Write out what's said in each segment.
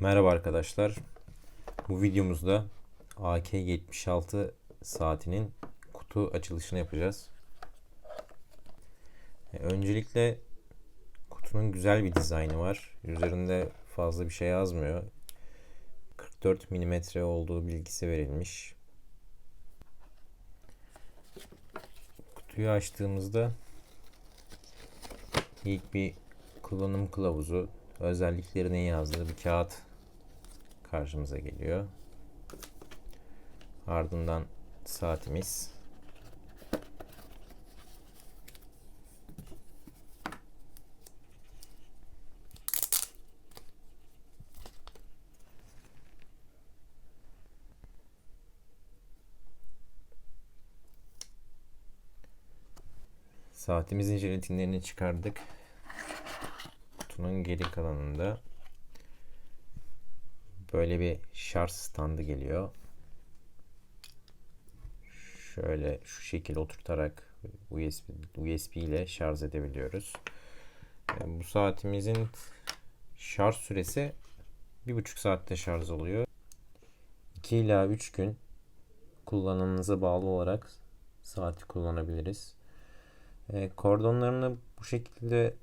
Merhaba arkadaşlar. Bu videomuzda AK-76 saatinin kutu açılışını yapacağız. E, Öncelikle kutunun güzel bir dizaynı var. Üzerinde fazla bir şey yazmıyor. 44 mm olduğu bilgisi verilmiş. Kutuyu açtığımızda ilk bir kullanım kılavuzu, özelliklerini yazdığı bir kağıt karşımıza geliyor. Ardından saatimiz. Saatimizin jelatinlerini çıkardık. Kutunun geri kalanında böyle bir şarj standı geliyor. Şöyle şu şekilde oturtarak USB, USB ile şarj edebiliyoruz. Yani bu saatimizin şarj süresi bir buçuk saatte şarj oluyor. 2 ila 3 gün kullanımınıza bağlı olarak saati kullanabiliriz. E, kordonlarını bu şekilde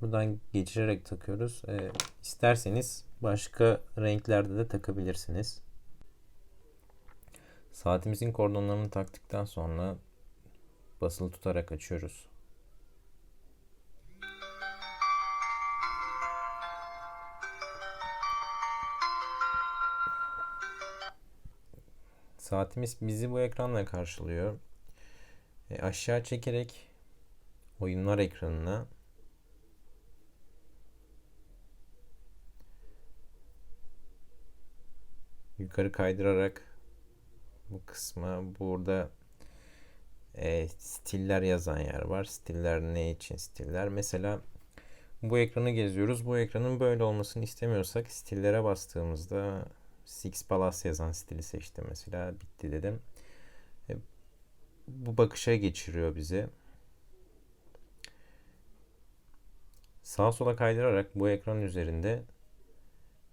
buradan geçirerek takıyoruz. E, isterseniz başka renklerde de takabilirsiniz. Saatimizin kordonlarını taktıktan sonra basılı tutarak açıyoruz. Saatimiz bizi bu ekranla karşılıyor. E, aşağı çekerek oyunlar ekranına yukarı kaydırarak bu kısma burada e, stiller yazan yer var. Stiller ne için stiller? Mesela bu ekranı geziyoruz. Bu ekranın böyle olmasını istemiyorsak stillere bastığımızda Six Plus yazan stili seçtim mesela. Bitti dedim. E, bu bakışa geçiriyor bizi. Sağa sola kaydırarak bu ekran üzerinde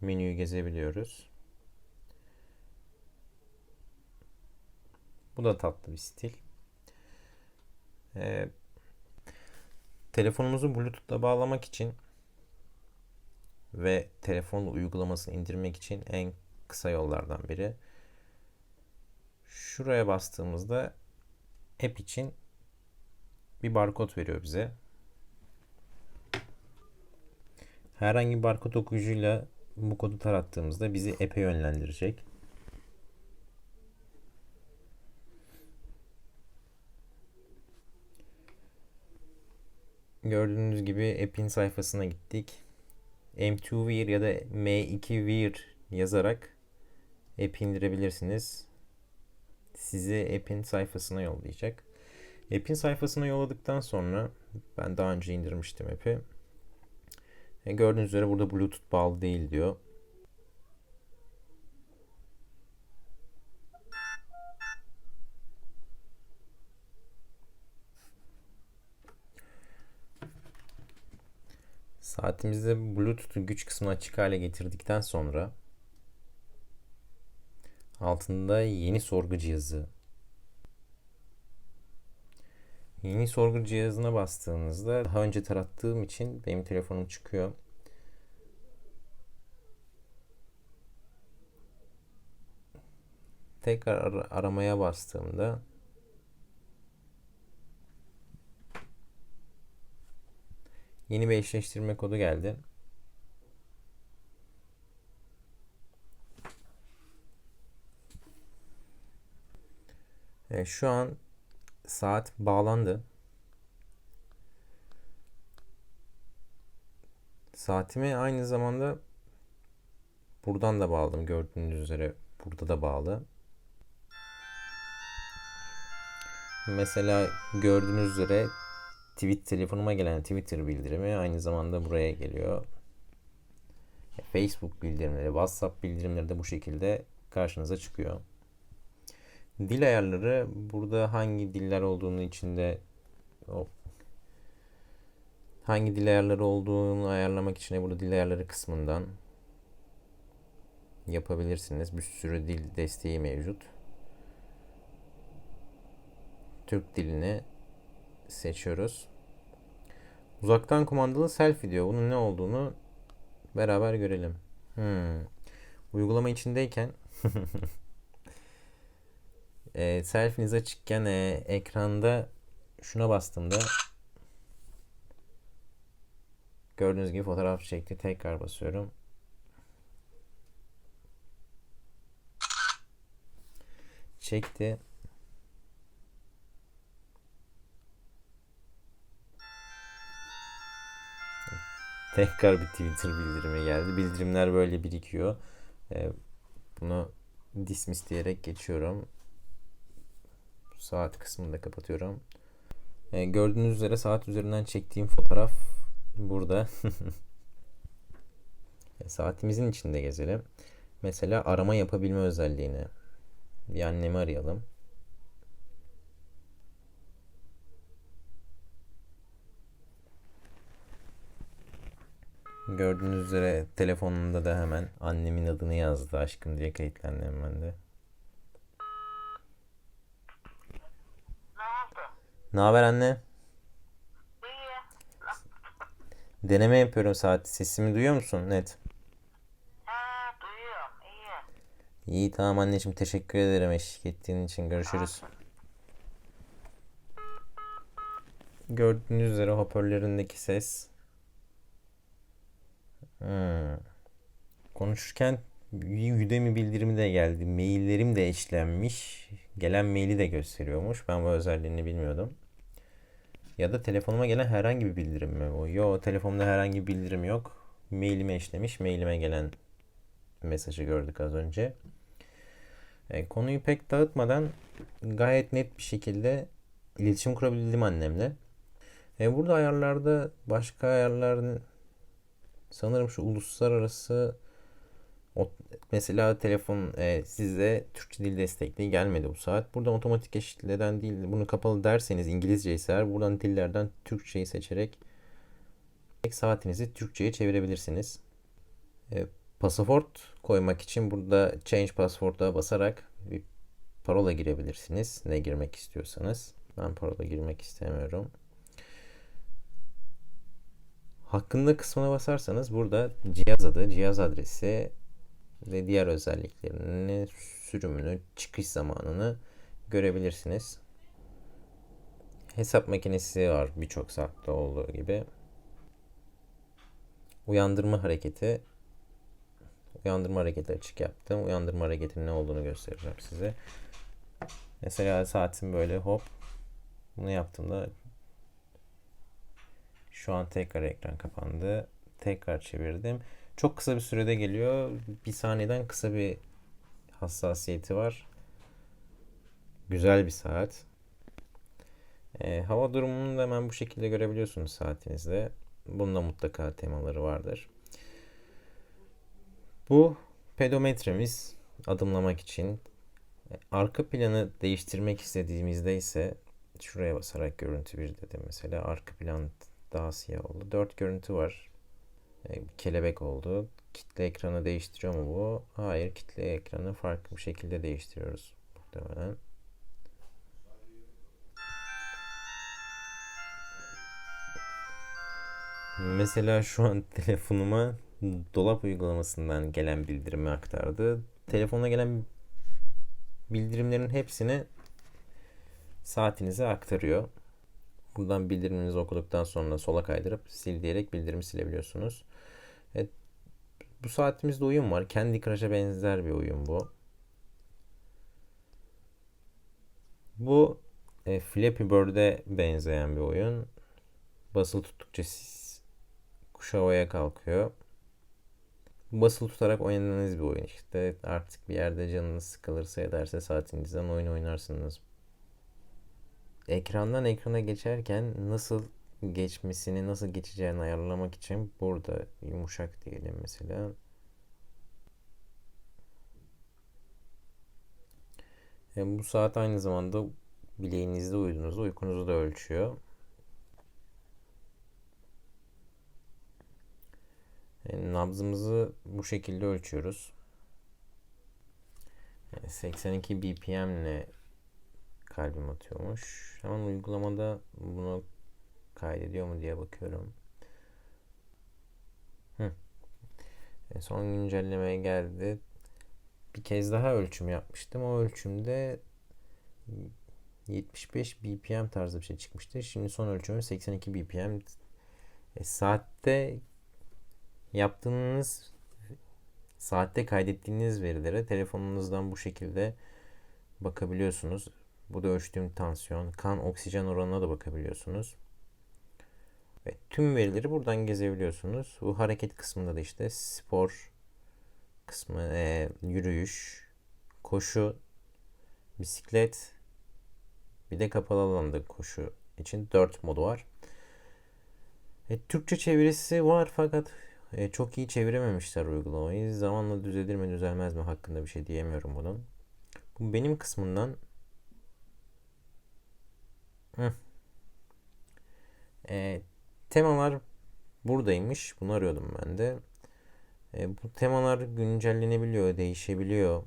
menüyü gezebiliyoruz. Bu da tatlı bir stil. Ee, telefonumuzu Bluetooth'la bağlamak için ve telefon uygulamasını indirmek için en kısa yollardan biri. Şuraya bastığımızda app için bir barkod veriyor bize. Herhangi bir barkod okuyucuyla bu kodu tarattığımızda bizi app'e yönlendirecek. Gördüğünüz gibi app'in sayfasına gittik. M2Wear ya da M2Wear yazarak app indirebilirsiniz. Sizi app'in sayfasına yollayacak. App'in sayfasına yolladıktan sonra ben daha önce indirmiştim app'i. E, gördüğünüz üzere burada Bluetooth bağlı değil diyor. Saatimizde Bluetooth'un güç kısmını açık hale getirdikten sonra altında yeni sorgu cihazı Yeni sorgu cihazına bastığınızda daha önce tarattığım için benim telefonum çıkıyor. Tekrar ar aramaya bastığımda yeni bir eşleştirme kodu geldi. Evet, şu an saat bağlandı. Saatimi aynı zamanda buradan da bağladım. Gördüğünüz üzere burada da bağlı. Mesela gördüğünüz üzere tweet telefonuma gelen Twitter bildirimi aynı zamanda buraya geliyor. Facebook bildirimleri, WhatsApp bildirimleri de bu şekilde karşınıza çıkıyor. Dil ayarları burada hangi diller olduğunu içinde o hangi dil ayarları olduğunu ayarlamak için burada dil ayarları kısmından yapabilirsiniz. Bir sürü dil desteği mevcut. Türk dilini seçiyoruz. Uzaktan kumandalı selfie diyor. Bunun ne olduğunu beraber görelim. Hmm. Uygulama içindeyken e, selfie'niz açıkken e, ekranda şuna bastığımda gördüğünüz gibi fotoğraf çekti. Tekrar basıyorum. Çekti. Tekrar bir Twitter bildirimi geldi. Bildirimler böyle birikiyor. Ee, bunu dismiss diyerek geçiyorum. Saat kısmını da kapatıyorum. Ee, gördüğünüz üzere saat üzerinden çektiğim fotoğraf burada. Saatimizin içinde gezelim. Mesela arama yapabilme özelliğini. Bir annemi arayalım. Gördüğünüz üzere telefonunda da hemen annemin adını yazdı. Aşkım diye kayıtlandı hemen de. Ne haber anne? İyi. Deneme yapıyorum saat. Sesimi duyuyor musun? Net. Ha, duyuyorum. İyi. İyi tamam anneciğim teşekkür ederim eşlik ettiğin için. Görüşürüz. Gördüğünüz üzere hoparlöründeki ses. Konuşurken Udemy bildirimi de geldi. Maillerim de eşlenmiş. Gelen maili de gösteriyormuş. Ben bu özelliğini bilmiyordum. Ya da telefonuma gelen herhangi bir bildirim mi bu? Yo telefonumda herhangi bir bildirim yok. Mailime eşlemiş. Mailime gelen mesajı gördük az önce. E, konuyu pek dağıtmadan gayet net bir şekilde iletişim kurabildim annemle. E, burada ayarlarda başka ayarların sanırım şu uluslararası o, mesela telefon e, size Türkçe dil destekli gelmedi bu saat. Buradan otomatik eşitleden değil bunu kapalı derseniz İngilizce ise buradan dillerden Türkçeyi seçerek saatinizi Türkçe'ye çevirebilirsiniz. E, pasaport koymak için burada Change Password'a basarak bir parola girebilirsiniz. Ne girmek istiyorsanız. Ben parola girmek istemiyorum. Hakkında kısmına basarsanız burada cihaz adı, cihaz adresi ve diğer özelliklerini, sürümünü, çıkış zamanını görebilirsiniz. Hesap makinesi var birçok saatte olduğu gibi. Uyandırma hareketi. Uyandırma hareketi açık yaptım. Uyandırma hareketinin ne olduğunu göstereceğim size. Mesela saatim böyle hop. Bunu yaptığımda şu an tekrar ekran kapandı. Tekrar çevirdim. Çok kısa bir sürede geliyor. Bir saniyeden kısa bir hassasiyeti var. Güzel bir saat. E, hava durumunu da hemen bu şekilde görebiliyorsunuz saatinizde. Bunda mutlaka temaları vardır. Bu pedometremiz adımlamak için. Arka planı değiştirmek istediğimizde ise şuraya basarak görüntü bir dedim mesela. Arka plan daha siyah oldu. Dört görüntü var. E, kelebek oldu. Kitle ekranı değiştiriyor mu bu? Hayır. Kitle ekranı farklı bir şekilde değiştiriyoruz. Muhtemelen. Mesela şu an telefonuma dolap uygulamasından gelen bildirimi aktardı. Telefona gelen bildirimlerin hepsini saatinize aktarıyor. Buradan bildiriminizi okuduktan sonra sola kaydırıp sil diyerek bildirimi silebiliyorsunuz. Evet, bu saatimizde oyun var. Candy Crush'a benzer bir oyun bu. Bu e, Flappy Bird'e benzeyen bir oyun. Basılı tuttukça kuş havaya kalkıyor. Basılı tutarak oynadığınız bir oyun işte. Artık bir yerde canınız sıkılırsa ederse saatinizden oyun oynarsınız. Ekrandan ekrana geçerken nasıl geçmesini, nasıl geçeceğini ayarlamak için burada yumuşak diyelim mesela. Yani bu saat aynı zamanda bileğinizde uyuduğunuzda uykunuzu da ölçüyor. Yani nabzımızı bu şekilde ölçüyoruz. E, 82 BPM ile kalbim atıyormuş. Ama uygulamada bunu kaydediyor mu diye bakıyorum. Hı. E, son güncellemeye geldi. Bir kez daha ölçüm yapmıştım. O ölçümde 75 BPM tarzı bir şey çıkmıştı. Şimdi son ölçümüm 82 BPM. E, saatte yaptığınız saatte kaydettiğiniz verilere telefonunuzdan bu şekilde bakabiliyorsunuz. Bu da ölçtüğüm tansiyon, kan oksijen oranına da bakabiliyorsunuz. Ve tüm verileri buradan gezebiliyorsunuz. Bu hareket kısmında da işte spor kısmı, e, yürüyüş, koşu, bisiklet, bir de kapalı alanda koşu için 4 modu var. E, Türkçe çevirisi var fakat e, çok iyi çevirememişler uygulamayı. Zamanla düzelir mi düzelmez mi hakkında bir şey diyemiyorum bunun. Bu benim kısmından E, temalar buradaymış. Bunu arıyordum ben de. E, bu temalar güncellenebiliyor, değişebiliyor.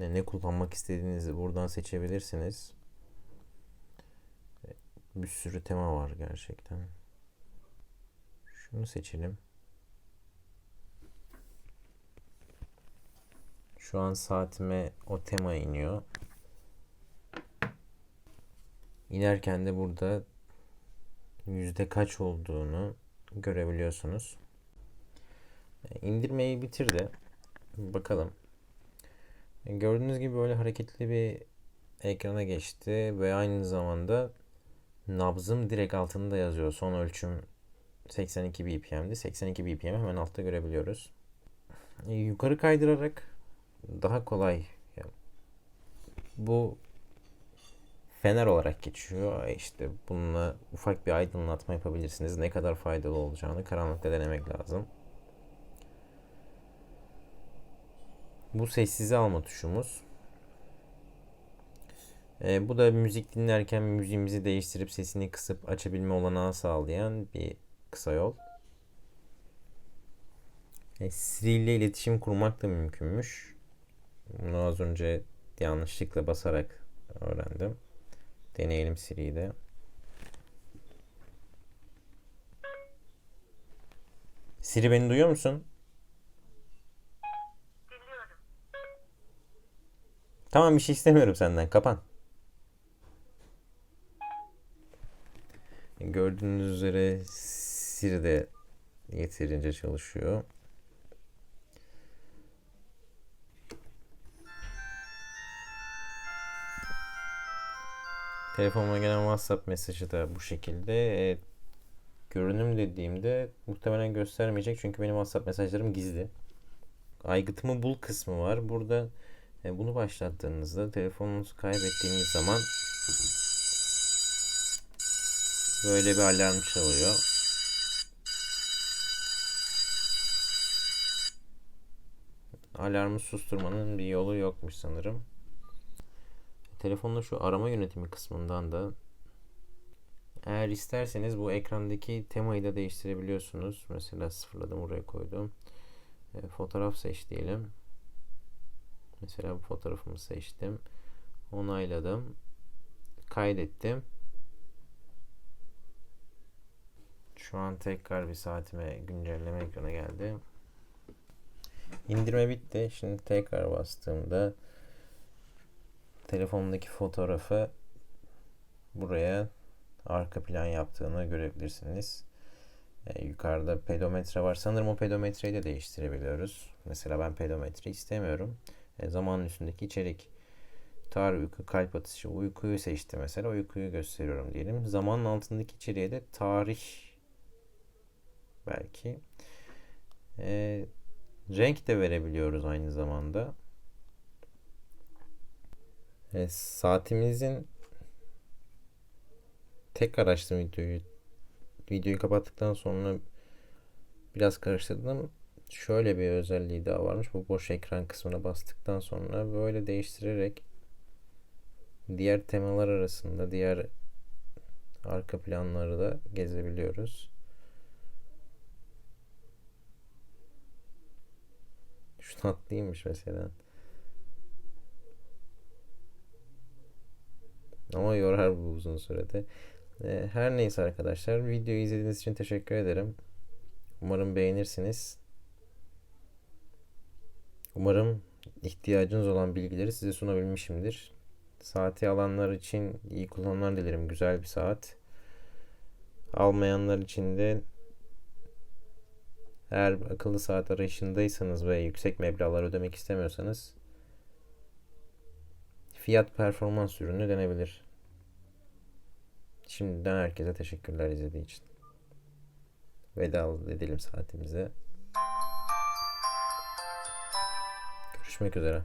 E, ne kullanmak istediğinizi buradan seçebilirsiniz. E, bir sürü tema var gerçekten. Şunu seçelim. Şu an saatime o tema iniyor. İnerken de burada yüzde kaç olduğunu görebiliyorsunuz. E, İndirmeyi bitirdi. Bakalım. E, Gördüğünüz gibi böyle hareketli bir ekrana geçti ve aynı zamanda nabzım direkt altında yazıyor. Son ölçüm 82 BPM'di. 82 BPM'i hemen altta görebiliyoruz. E, Yukarı kaydırarak daha kolay bu fener olarak geçiyor. İşte bununla ufak bir aydınlatma yapabilirsiniz. Ne kadar faydalı olacağını karanlıkta denemek lazım. Bu sessize alma tuşumuz. Ee, bu da müzik dinlerken müziğimizi değiştirip sesini kısıp açabilme olanağı sağlayan bir kısa yol. E, Siri ile iletişim kurmak da mümkünmüş. Bunu az önce yanlışlıkla basarak öğrendim. Deneyelim Siri'yi de. Siri beni duyuyor musun? Dinliyorum. Tamam bir şey istemiyorum senden. Kapan. Gördüğünüz üzere Siri de yeterince çalışıyor. Telefonuma gelen WhatsApp mesajı da bu şekilde. E, görünüm dediğimde muhtemelen göstermeyecek çünkü benim WhatsApp mesajlarım gizli. Aygıtımı bul kısmı var. Burada e, bunu başlattığınızda telefonunuzu kaybettiğiniz zaman böyle bir alarm çalıyor. Alarmı susturmanın bir yolu yokmuş sanırım. Telefonda şu arama yönetimi kısmından da eğer isterseniz bu ekrandaki temayı da değiştirebiliyorsunuz. Mesela sıfırladım buraya koydum. E, fotoğraf seç diyelim. Mesela bu fotoğrafımı seçtim. Onayladım. Kaydettim. Şu an tekrar bir saatime güncelleme ekrana geldi. İndirme bitti. Şimdi tekrar bastığımda telefondaki fotoğrafı buraya arka plan yaptığını görebilirsiniz. Ee, yukarıda pedometre var. Sanırım o pedometreyi de değiştirebiliyoruz. Mesela ben pedometre istemiyorum. E, zamanın üstündeki içerik. Tarih, uyku, kalp atışı, uykuyu seçti mesela. Uykuyu gösteriyorum diyelim. Zamanın altındaki içeriğe de tarih belki. E, renk de verebiliyoruz aynı zamanda. E, saatimizin tekrar açtım videoyu. Videoyu kapattıktan sonra biraz karıştırdım. Şöyle bir özelliği daha varmış. Bu boş ekran kısmına bastıktan sonra böyle değiştirerek diğer temalar arasında diğer arka planları da gezebiliyoruz. Şu tatlıymış mesela. Ama yorar bu uzun sürede. Ee, her neyse arkadaşlar. Videoyu izlediğiniz için teşekkür ederim. Umarım beğenirsiniz. Umarım ihtiyacınız olan bilgileri size sunabilmişimdir. Saati alanlar için iyi kullanımlar dilerim. Güzel bir saat. Almayanlar için de eğer akıllı saat arayışındaysanız ve yüksek meblağlar ödemek istemiyorsanız fiyat performans ürünü denebilir. Şimdiden herkese teşekkürler izlediği için. Veda edelim saatimize. Görüşmek üzere.